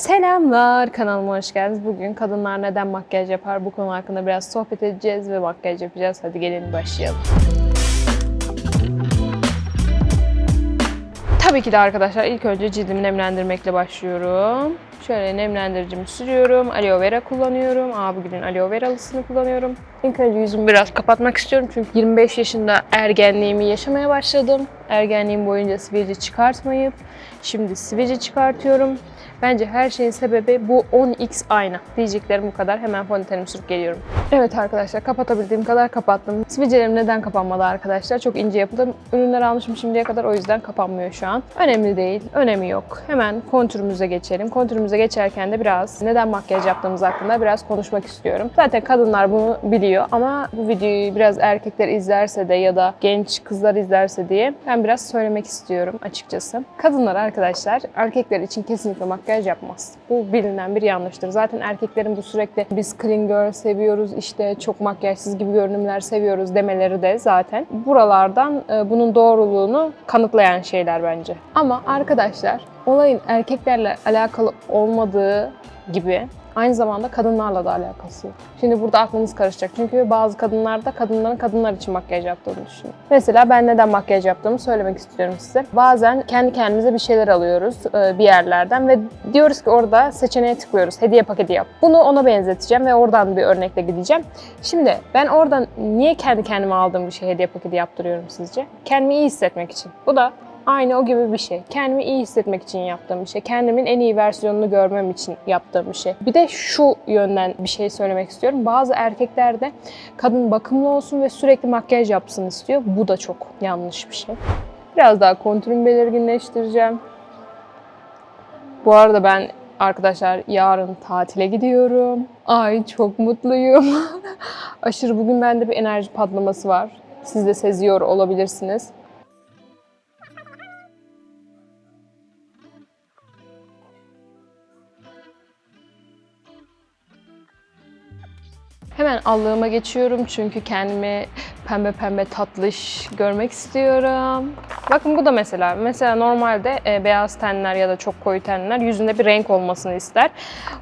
Selamlar, kanalıma hoş geldiniz. Bugün kadınlar neden makyaj yapar bu konu hakkında biraz sohbet edeceğiz ve makyaj yapacağız. Hadi gelin başlayalım. Tabii ki de arkadaşlar ilk önce cildimi nemlendirmekle başlıyorum. Şöyle nemlendiricimi sürüyorum. Aloe vera kullanıyorum. Aa bugünün aloe veralısını kullanıyorum. İlk önce yüzümü biraz kapatmak istiyorum çünkü 25 yaşında ergenliğimi yaşamaya başladım. Ergenliğim boyunca sivilce çıkartmayıp şimdi sivilce çıkartıyorum. Bence her şeyin sebebi bu 10x ayna. Diyeceklerim bu kadar. Hemen fondötenimi sürüp geliyorum. Evet arkadaşlar kapatabildiğim kadar kapattım. Sivilcelerim neden kapanmadı arkadaşlar? Çok ince yapılı ürünler almışım şimdiye kadar o yüzden kapanmıyor şu an. Önemli değil, önemi yok. Hemen kontürümüze geçelim. Kontürümüze geçerken de biraz neden makyaj yaptığımız hakkında biraz konuşmak istiyorum. Zaten kadınlar bunu biliyor ama bu videoyu biraz erkekler izlerse de ya da genç kızlar izlerse diye ben biraz söylemek istiyorum açıkçası. Kadınlar arkadaşlar erkekler için kesinlikle makyaj yapmaz. Bu bilinen bir yanlıştır. Zaten erkeklerin bu sürekli biz clean girl seviyoruz, işte çok makyajsız gibi görünümler seviyoruz demeleri de zaten buralardan e, bunun doğruluğunu kanıtlayan şeyler bence. Ama arkadaşlar olayın erkeklerle alakalı olmadığı gibi aynı zamanda kadınlarla da alakası. yok. Şimdi burada aklınız karışacak. Çünkü bazı kadınlar da kadınların kadınlar için makyaj yaptığını düşünüyor. Mesela ben neden makyaj yaptığımı söylemek istiyorum size. Bazen kendi kendimize bir şeyler alıyoruz e, bir yerlerden ve diyoruz ki orada seçeneğe tıklıyoruz. Hediye paketi yap. Bunu ona benzeteceğim ve oradan bir örnekle gideceğim. Şimdi ben oradan niye kendi kendime aldığım bir şey hediye paketi yaptırıyorum sizce? Kendimi iyi hissetmek için. Bu da Aynı o gibi bir şey. Kendimi iyi hissetmek için yaptığım bir şey. Kendimin en iyi versiyonunu görmem için yaptığım bir şey. Bir de şu yönden bir şey söylemek istiyorum. Bazı erkekler de kadın bakımlı olsun ve sürekli makyaj yapsın istiyor. Bu da çok yanlış bir şey. Biraz daha kontürümü belirginleştireceğim. Bu arada ben arkadaşlar yarın tatile gidiyorum. Ay çok mutluyum. Aşırı bugün bende bir enerji patlaması var. Siz de seziyor olabilirsiniz. Hemen allığıma geçiyorum çünkü kendimi pembe pembe tatlış görmek istiyorum. Bakın bu da mesela, mesela normalde e, beyaz tenler ya da çok koyu tenler yüzünde bir renk olmasını ister.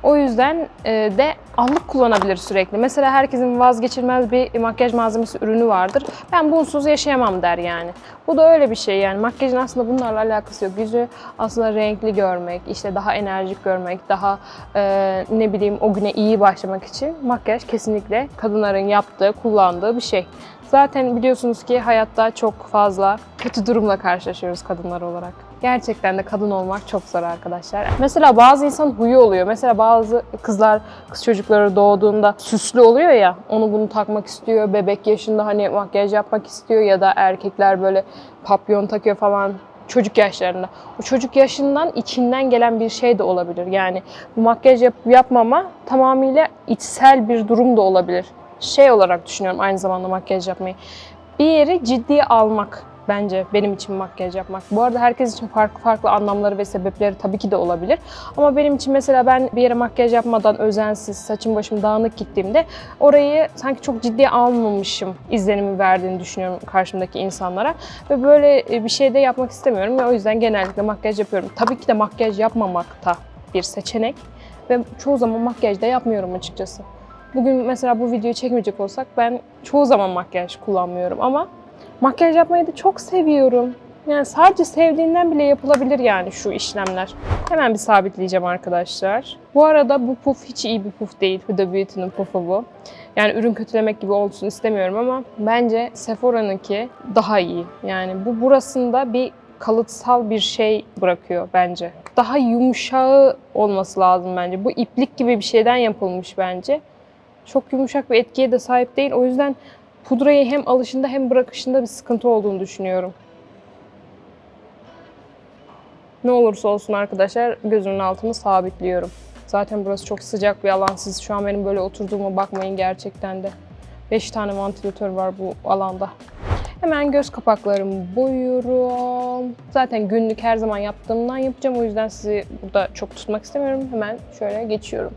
O yüzden e, de allık kullanabilir sürekli. Mesela herkesin vazgeçilmez bir makyaj malzemesi ürünü vardır. Ben bunsuz yaşayamam der yani. Bu da öyle bir şey yani. Makyajın aslında bunlarla alakası yok. Yüzü aslında renkli görmek, işte daha enerjik görmek, daha e, ne bileyim o güne iyi başlamak için makyaj kesinlikle kadınların yaptığı, kullandığı bir şey. Zaten biliyorsunuz ki hayatta çok fazla kötü durumla karşılaşıyoruz kadınlar olarak. Gerçekten de kadın olmak çok zor arkadaşlar. Mesela bazı insan huyu oluyor. Mesela bazı kızlar, kız çocukları doğduğunda süslü oluyor ya. Onu bunu takmak istiyor. Bebek yaşında hani makyaj yapmak istiyor ya da erkekler böyle papyon takıyor falan çocuk yaşlarında. O çocuk yaşından içinden gelen bir şey de olabilir. Yani bu makyaj yap- yapmama tamamıyla içsel bir durum da olabilir. Şey olarak düşünüyorum aynı zamanda makyaj yapmayı. Bir yeri ciddiye almak bence benim için makyaj yapmak. Bu arada herkes için farklı farklı anlamları ve sebepleri tabii ki de olabilir. Ama benim için mesela ben bir yere makyaj yapmadan özensiz, saçım başım dağınık gittiğimde orayı sanki çok ciddiye almamışım izlenimi verdiğini düşünüyorum karşımdaki insanlara. Ve böyle bir şey de yapmak istemiyorum ve o yüzden genellikle makyaj yapıyorum. Tabii ki de makyaj yapmamak da bir seçenek ve çoğu zaman makyaj da yapmıyorum açıkçası. Bugün mesela bu videoyu çekmeyecek olsak ben çoğu zaman makyaj kullanmıyorum ama makyaj yapmayı da çok seviyorum. Yani sadece sevdiğinden bile yapılabilir yani şu işlemler. Hemen bir sabitleyeceğim arkadaşlar. Bu arada bu puf hiç iyi bir puf değil. Huda Beauty'nin pufu bu. Yani ürün kötülemek gibi olsun istemiyorum ama bence Sephora'nınki daha iyi. Yani bu burasında bir kalıtsal bir şey bırakıyor bence. Daha yumuşağı olması lazım bence. Bu iplik gibi bir şeyden yapılmış bence. Çok yumuşak bir etkiye de sahip değil. O yüzden pudrayı hem alışında hem bırakışında bir sıkıntı olduğunu düşünüyorum. Ne olursa olsun arkadaşlar gözümün altını sabitliyorum. Zaten burası çok sıcak bir alan. Siz şu an benim böyle oturduğuma bakmayın gerçekten de. 5 tane vantilatör var bu alanda. Hemen göz kapaklarımı boyuyorum. Zaten günlük her zaman yaptığımdan yapacağım. O yüzden sizi burada çok tutmak istemiyorum. Hemen şöyle geçiyorum.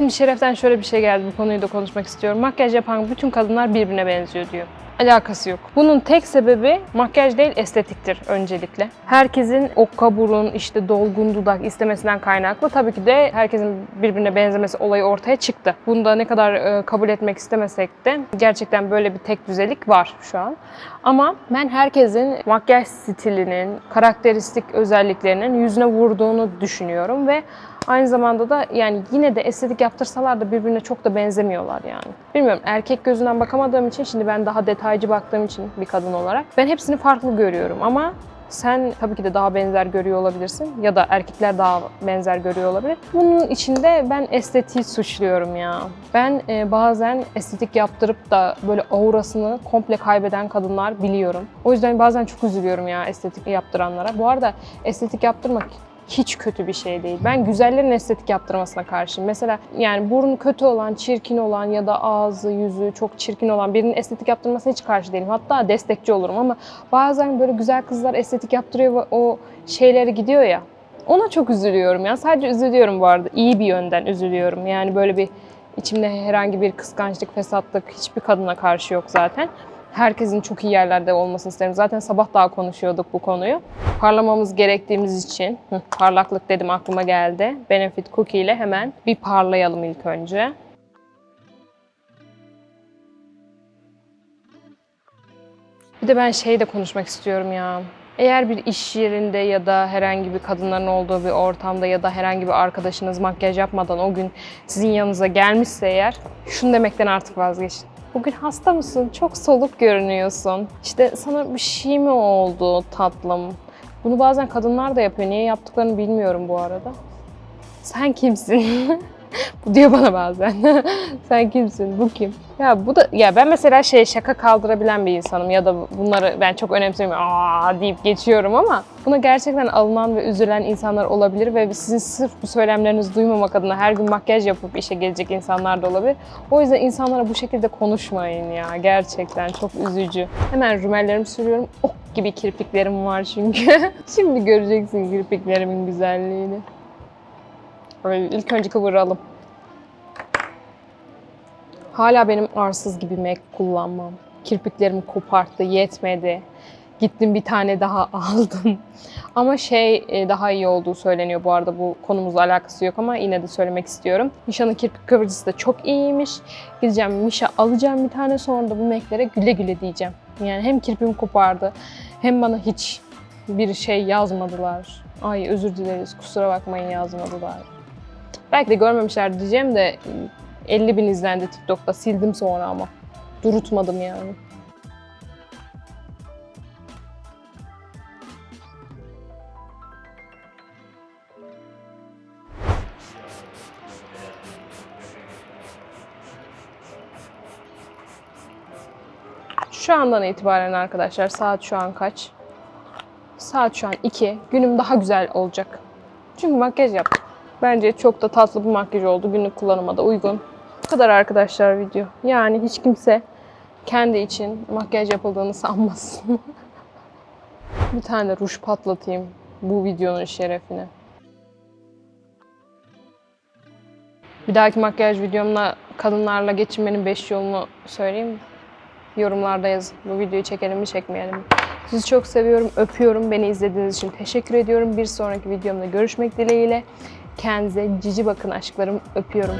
Şimdi Şeref'ten şöyle bir şey geldi. Bu konuyu da konuşmak istiyorum. Makyaj yapan bütün kadınlar birbirine benziyor diyor. Alakası yok. Bunun tek sebebi makyaj değil estetiktir öncelikle. Herkesin okka burun, işte dolgun dudak istemesinden kaynaklı. Tabii ki de herkesin birbirine benzemesi olayı ortaya çıktı. Bunu da ne kadar e, kabul etmek istemesek de gerçekten böyle bir tek düzelik var şu an. Ama ben herkesin makyaj stilinin, karakteristik özelliklerinin yüzüne vurduğunu düşünüyorum ve Aynı zamanda da yani yine de estetik yaptırsalar da birbirine çok da benzemiyorlar yani. Bilmiyorum erkek gözünden bakamadığım için şimdi ben daha detaycı baktığım için bir kadın olarak ben hepsini farklı görüyorum ama sen tabii ki de daha benzer görüyor olabilirsin ya da erkekler daha benzer görüyor olabilir. Bunun içinde ben estetiği suçluyorum ya. Ben e, bazen estetik yaptırıp da böyle aurasını komple kaybeden kadınlar biliyorum. O yüzden bazen çok üzülüyorum ya estetik yaptıranlara. Bu arada estetik yaptırmak hiç kötü bir şey değil. Ben güzellerin estetik yaptırmasına karşıyım. Mesela yani burnu kötü olan, çirkin olan ya da ağzı, yüzü çok çirkin olan birinin estetik yaptırmasına hiç karşı değilim. Hatta destekçi olurum ama bazen böyle güzel kızlar estetik yaptırıyor ve o şeyleri gidiyor ya. Ona çok üzülüyorum ya. Sadece üzülüyorum bu arada. İyi bir yönden üzülüyorum. Yani böyle bir içimde herhangi bir kıskançlık, fesatlık hiçbir kadına karşı yok zaten. Herkesin çok iyi yerlerde olmasını isterim. Zaten sabah daha konuşuyorduk bu konuyu. Parlamamız gerektiğimiz için, parlaklık dedim aklıma geldi. Benefit Cookie ile hemen bir parlayalım ilk önce. Bir de ben şey de konuşmak istiyorum ya. Eğer bir iş yerinde ya da herhangi bir kadınların olduğu bir ortamda ya da herhangi bir arkadaşınız makyaj yapmadan o gün sizin yanınıza gelmişse eğer şunu demekten artık vazgeçin. Bugün hasta mısın? Çok soluk görünüyorsun. İşte sana bir şey mi oldu tatlım? Bunu bazen kadınlar da yapıyor. Niye yaptıklarını bilmiyorum bu arada. Sen kimsin? bu diyor bana bazen. Sen kimsin? Bu kim? Ya bu da ya ben mesela şey şaka kaldırabilen bir insanım ya da bunları ben çok önemsemiyorum. Aa deyip geçiyorum ama buna gerçekten alınan ve üzülen insanlar olabilir ve sizin sırf bu söylemlerinizi duymamak adına her gün makyaj yapıp işe gelecek insanlar da olabilir. O yüzden insanlara bu şekilde konuşmayın ya. Gerçekten çok üzücü. Hemen rümellerimi sürüyorum. Ok gibi kirpiklerim var çünkü. Şimdi göreceksin kirpiklerimin güzelliğini. Böyle ilk önce kıvıralım. Hala benim arsız gibi make kullanmam. Kirpiklerimi koparttı, yetmedi. Gittim bir tane daha aldım. Ama şey e, daha iyi olduğu söyleniyor bu arada bu konumuzla alakası yok ama yine de söylemek istiyorum. Misha'nın kirpik kıvırcısı da çok iyiymiş. Gideceğim Misha alacağım bir tane sonra da bu meklere güle güle diyeceğim. Yani hem kirpimi kopardı hem bana hiç bir şey yazmadılar. Ay özür dileriz kusura bakmayın yazmadılar. Belki de görmemişler diyeceğim de 50 bin izlendi TikTok'ta. Sildim sonra ama. Durutmadım yani. Şu andan itibaren arkadaşlar saat şu an kaç? Saat şu an 2. Günüm daha güzel olacak. Çünkü makyaj yaptım. Bence çok da tatlı bir makyaj oldu. Günlük kullanıma da uygun. Bu kadar arkadaşlar video. Yani hiç kimse kendi için makyaj yapıldığını sanmasın. bir tane ruj patlatayım bu videonun şerefine. Bir dahaki makyaj videomda kadınlarla geçinmenin 5 yolunu söyleyeyim? Yorumlarda yazın. Bu videoyu çekelim mi çekmeyelim mi? Sizi çok seviyorum, öpüyorum. Beni izlediğiniz için teşekkür ediyorum. Bir sonraki videomda görüşmek dileğiyle. Kendinize cici bakın aşklarım. Öpüyorum.